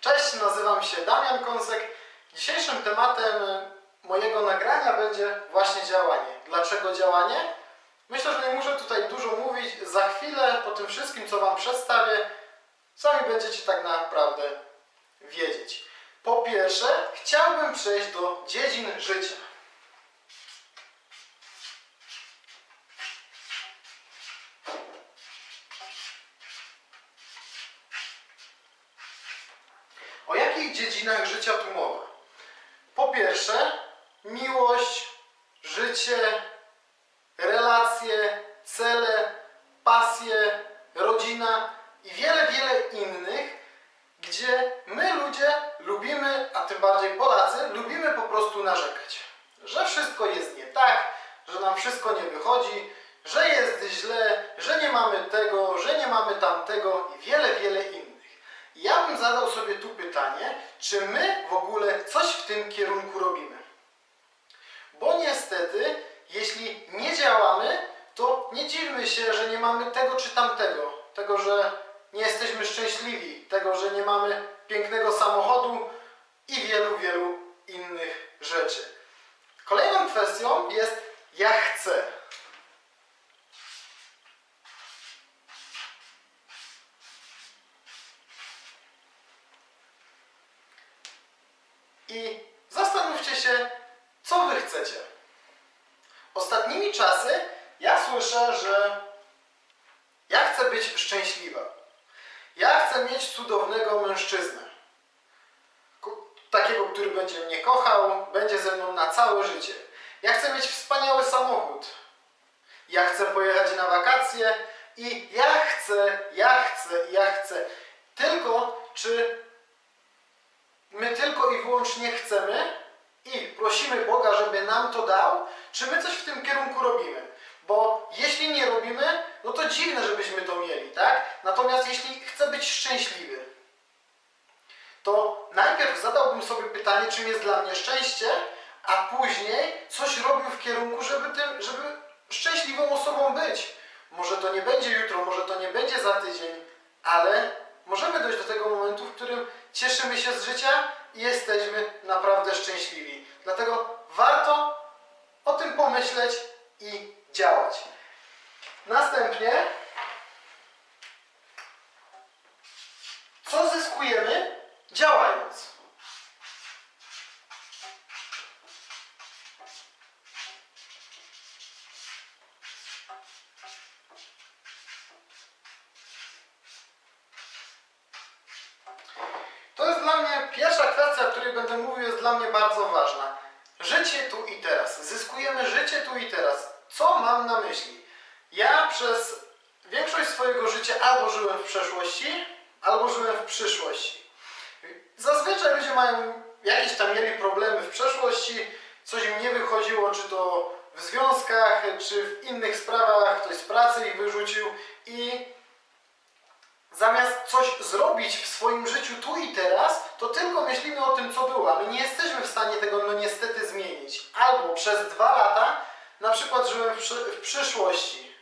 Cześć, nazywam się Damian Kąsek. Dzisiejszym tematem e, mojego nagrania będzie właśnie działanie. Dlaczego działanie? Myślę, że nie muszę tutaj dużo mówić. Za chwilę, po tym wszystkim, co Wam przedstawię, sami będziecie tak naprawdę wiedzieć. Po pierwsze, chciałbym przejść do dziedzin życia. O jakich dziedzinach życia tu mowa? Po pierwsze, miłość, życie, relacje, cele, pasje, rodzina i wiele, wiele innych, gdzie my ludzie lubimy, a tym bardziej Polacy, lubimy po prostu narzekać. Że wszystko jest nie tak, że nam wszystko nie wychodzi, że jest źle, że nie mamy tego, że nie mamy tamtego i wiele, wiele innych. Ja bym zadał sobie tu pytanie, czy my w ogóle coś w tym kierunku robimy. Bo niestety, jeśli nie działamy, to nie dziwmy się, że nie mamy tego czy tamtego. Tego, że nie jesteśmy szczęśliwi, tego, że nie mamy pięknego samochodu i wielu, wielu innych rzeczy. Kolejną kwestią jest ja chcę. I zastanówcie się, co wy chcecie. Ostatnimi czasy ja słyszę, że ja chcę być szczęśliwa. Ja chcę mieć cudownego mężczyznę. Takiego, który będzie mnie kochał, będzie ze mną na całe życie. Ja chcę mieć wspaniały samochód. Ja chcę pojechać na wakacje i ja chcę, ja chcę, ja chcę. Tylko czy my tylko i wyłącznie chcemy i prosimy Boga, żeby nam to dał, czy my coś w tym kierunku robimy? Bo jeśli nie robimy, no to dziwne, żebyśmy to mieli, tak? Natomiast jeśli chcę być szczęśliwy, to najpierw zadałbym sobie pytanie, czym jest dla mnie szczęście, a później coś robił w kierunku, żeby, tym, żeby szczęśliwą osobą być. Może to nie będzie jutro, może to nie będzie za tydzień, ale możemy dojść do tego momentu, w którym cieszymy się z życia i jesteśmy naprawdę szczęśliwi. Dlatego warto o tym pomyśleć i działać. Następnie, co zyskujemy działając? To jest dla mnie pierwsza kwestia, o której będę mówił, jest dla mnie bardzo ważna. Życie tu i teraz. Zyskujemy życie tu i teraz. Co mam na myśli? Ja przez większość swojego życia albo żyłem w przeszłości, albo żyłem w przyszłości. Zazwyczaj ludzie mają jakieś tam mieli problemy w przeszłości, coś im nie wychodziło, czy to w związkach, czy w innych sprawach, ktoś z pracy ich wyrzucił i zamiast coś zrobić w swoim życiu tu i teraz, to tylko myślimy o tym, co było. a My nie jesteśmy w stanie tego no niestety zmienić. Albo przez dwa lata, na przykład żyłem w, przy, w przyszłości.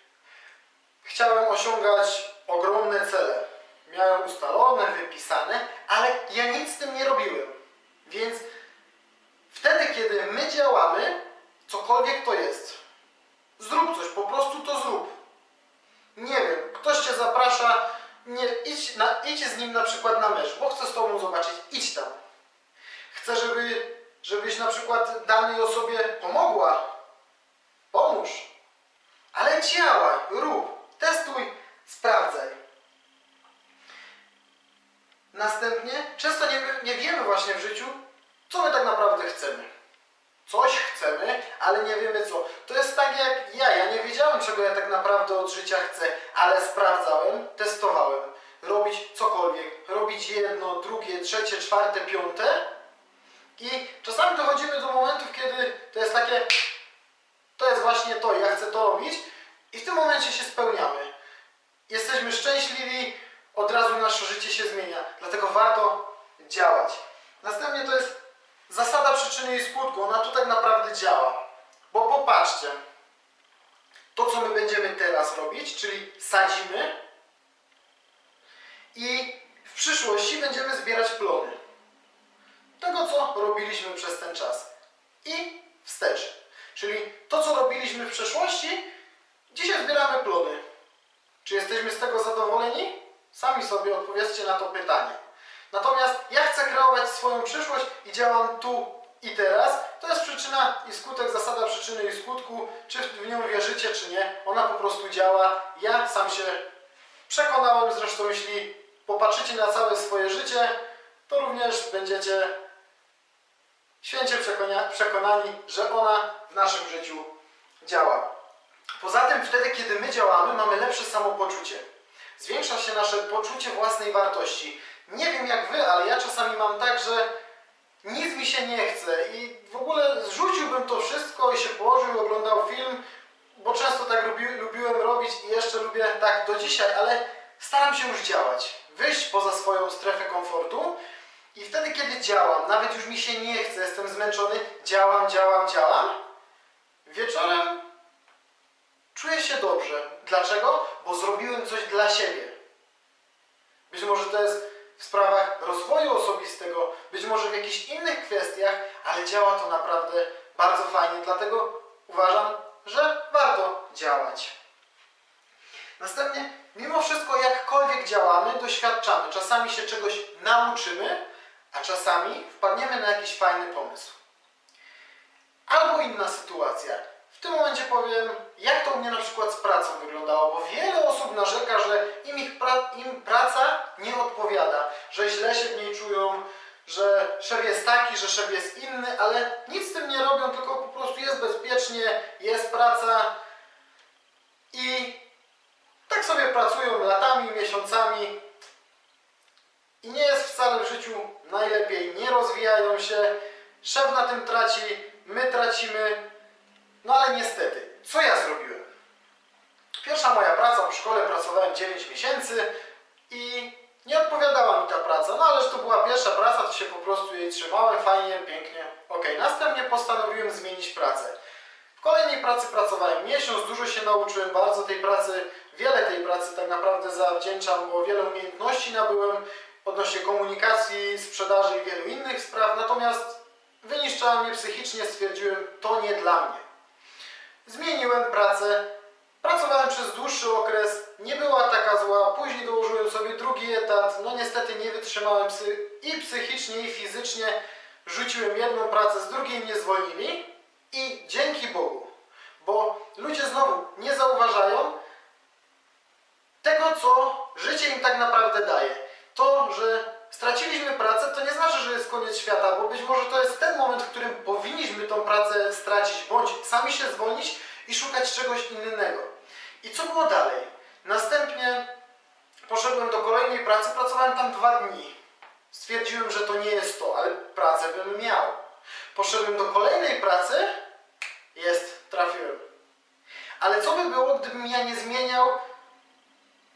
Chciałem osiągać ogromne cele. Miałem ustalone, wypisane, ale ja nic z tym nie robiłem. Więc wtedy, kiedy my działamy, cokolwiek to jest, zrób coś, po prostu to zrób. Nie wiem, ktoś cię zaprasza, nie, idź, na, idź z nim na przykład na mecz, bo chcę z tobą zobaczyć, idź tam. Chcę, żeby, żebyś na przykład danej osobie pomogła. Działaj, rób, testuj, sprawdzaj. Następnie, często nie, nie wiemy właśnie w życiu, co my tak naprawdę chcemy. Coś chcemy, ale nie wiemy co. To jest tak jak ja. Ja nie wiedziałem, czego ja tak naprawdę od życia chcę, ale sprawdzałem, testowałem. Robić cokolwiek. Robić jedno, drugie, trzecie, czwarte, piąte. I czasami dochodzimy do momentów, kiedy to jest takie, to jest właśnie to, ja chcę to robić. I w tym momencie się spełniamy. Jesteśmy szczęśliwi, od razu nasze życie się zmienia. Dlatego warto działać. Następnie to jest zasada przyczyny i skutku. Ona tu tak naprawdę działa. Bo popatrzcie, to co my będziemy teraz robić, czyli sadzimy i w przyszłości będziemy zbierać plony tego, co robiliśmy przez ten czas. I wstecz. Czyli to, co robiliśmy w przeszłości, dzisiaj zbieramy plony. Czy jesteśmy z tego zadowoleni? Sami sobie odpowiedzcie na to pytanie. Natomiast ja chcę kreować swoją przyszłość i działam tu i teraz. To jest przyczyna i skutek, zasada przyczyny i skutku. Czy w nią wierzycie, czy nie. Ona po prostu działa. Ja sam się przekonałem, zresztą jeśli popatrzycie na całe swoje życie, to również będziecie święcie przekonani, że ona w naszym życiu działa. Poza tym wtedy, kiedy my działamy, mamy lepsze samopoczucie. Zwiększa się nasze poczucie własnej wartości. Nie wiem jak wy, ale ja czasami mam tak, że nic mi się nie chce i w ogóle zrzuciłbym to wszystko i się położył, oglądał film, bo często tak lubi, lubiłem robić i jeszcze lubię tak do dzisiaj, ale staram się już działać. Wyjść poza swoją strefę komfortu i wtedy, kiedy działam, nawet już mi się nie chce, jestem zmęczony, działam, działam, działam, wieczorem czuję się dobrze. Dlaczego? Bo zrobiłem coś dla siebie. Być może to jest w sprawach rozwoju osobistego, być może w jakichś innych kwestiach, ale działa to naprawdę bardzo fajnie. Dlatego uważam, że warto działać. Następnie, mimo wszystko, jakkolwiek działamy, doświadczamy. Czasami się czegoś nauczymy, a czasami wpadniemy na jakiś fajny pomysł. Albo inna sytuacja. Tym momencie powiem, jak to u mnie na przykład z pracą wyglądało, bo wiele osób narzeka, że im, ich pra im praca nie odpowiada, że źle się w niej czują, że szef jest taki, że szef jest inny, ale nic z tym nie robią, tylko po prostu jest bezpiecznie, jest praca i tak sobie pracują latami, miesiącami i nie jest wcale w życiu najlepiej, nie rozwijają się, szef na tym traci, my tracimy, no ale niestety, co ja zrobiłem? Pierwsza moja praca w szkole, pracowałem 9 miesięcy i nie odpowiadała mi ta praca, no ale że to była pierwsza praca, to się po prostu jej trzymałem, fajnie, pięknie, ok. Następnie postanowiłem zmienić pracę. W kolejnej pracy pracowałem miesiąc, dużo się nauczyłem, bardzo tej pracy, wiele tej pracy tak naprawdę zawdzięczam, bo wiele umiejętności nabyłem odnośnie komunikacji, sprzedaży i wielu innych spraw, natomiast wyniszczała mnie psychicznie, stwierdziłem, to nie dla mnie. Zmieniłem pracę, pracowałem przez dłuższy okres, nie była taka zła, później dołożyłem sobie drugi etat, no niestety nie wytrzymałem psy i psychicznie i fizycznie, rzuciłem jedną pracę, z drugiej mnie zwolnili. I dzięki Bogu, bo ludzie znowu nie zauważają tego, co życie im tak naprawdę daje. To, że straciliśmy pracę, to nie znaczy, że jest koniec świata, bo być może to jest ten moment, w którym powinniśmy tą pracę stracić, bądź sami się zwolnić i szukać czegoś innego. I co było dalej? Następnie poszedłem do kolejnej pracy, pracowałem tam dwa dni. Stwierdziłem, że to nie jest to, ale pracę bym miał. Poszedłem do kolejnej pracy, jest, trafiłem. Ale co by było, gdybym ja nie zmieniał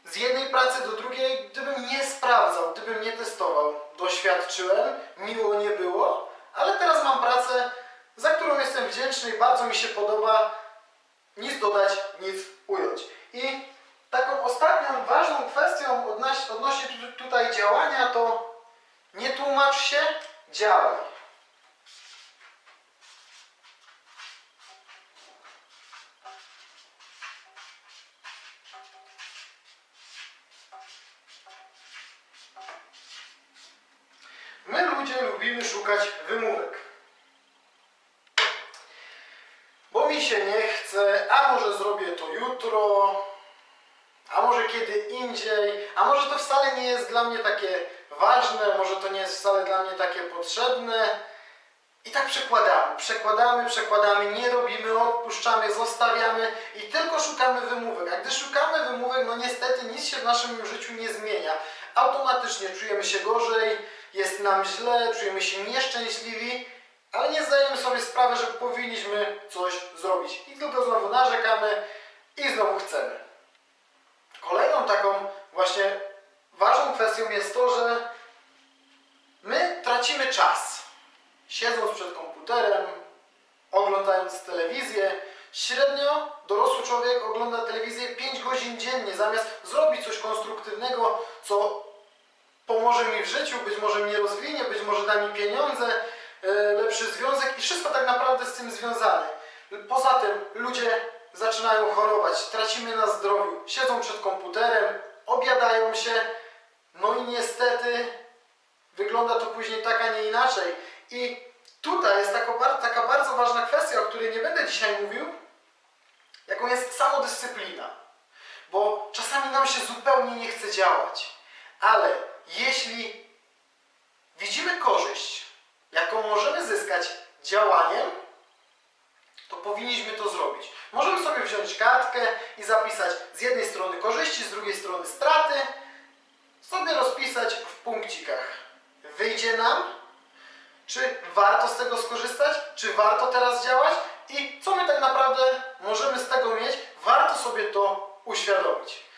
z jednej pracy do drugiej, gdybym nie sprawdzał, gdybym nie testował. Doświadczyłem, miło nie było, ale teraz mam pracę, za którą jestem wdzięczny i bardzo mi się podoba. Nic dodać, nic ująć. I taką ostatnią ważną kwestią odnoś- odnośnie tu- tutaj działania to nie tłumacz się, działaj. My ludzie lubimy szukać wymówek. Bo mi się nie chce, a może zrobię to jutro, a może kiedy indziej, a może to wcale nie jest dla mnie takie ważne, może to nie jest wcale dla mnie takie potrzebne. I tak przekładamy, przekładamy, przekładamy, nie robimy, odpuszczamy, zostawiamy i tylko szukamy wymówek. A gdy szukamy wymówek, no niestety nic się w naszym życiu nie zmienia. Automatycznie czujemy się gorzej, jest nam źle, czujemy się nieszczęśliwi, ale nie zdajemy sobie sprawy, że powinniśmy coś zrobić. I tylko znowu narzekamy i znowu chcemy. Kolejną taką właśnie ważną kwestią jest to, że my tracimy czas. Siedząc przed komputerem, oglądając telewizję, średnio dorosły człowiek ogląda telewizję 5 godzin dziennie, zamiast zrobić coś konstruktywnego, co pomoże mi w życiu, być może mnie rozwinie, być może da mi pieniądze, e, lepszy związek i wszystko tak naprawdę z tym związane. Poza tym ludzie zaczynają chorować, tracimy na zdrowiu, siedzą przed komputerem, obiadają się, no i niestety wygląda to później tak, a nie inaczej. I tutaj jest taka, taka bardzo ważna kwestia, o której nie będę dzisiaj mówił, jaką jest samodyscyplina. Bo czasami nam się zupełnie nie chce działać. Ale jeśli widzimy korzyść, jaką możemy zyskać działaniem, to powinniśmy to zrobić. Możemy sobie wziąć kartkę i zapisać z jednej strony korzyści, z drugiej strony straty, sobie rozpisać w punkcikach. Wyjdzie nam, czy warto z tego skorzystać, czy warto teraz działać i co my tak naprawdę możemy z tego mieć, warto sobie to uświadomić.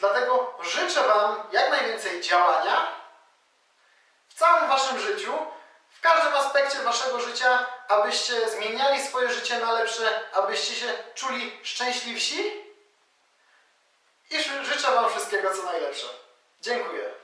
Dlatego życzę Wam jak najwięcej działania w całym Waszym życiu, w każdym aspekcie Waszego życia, abyście zmieniali swoje życie na lepsze, abyście się czuli szczęśliwsi i ży- życzę Wam wszystkiego co najlepsze. Dziękuję.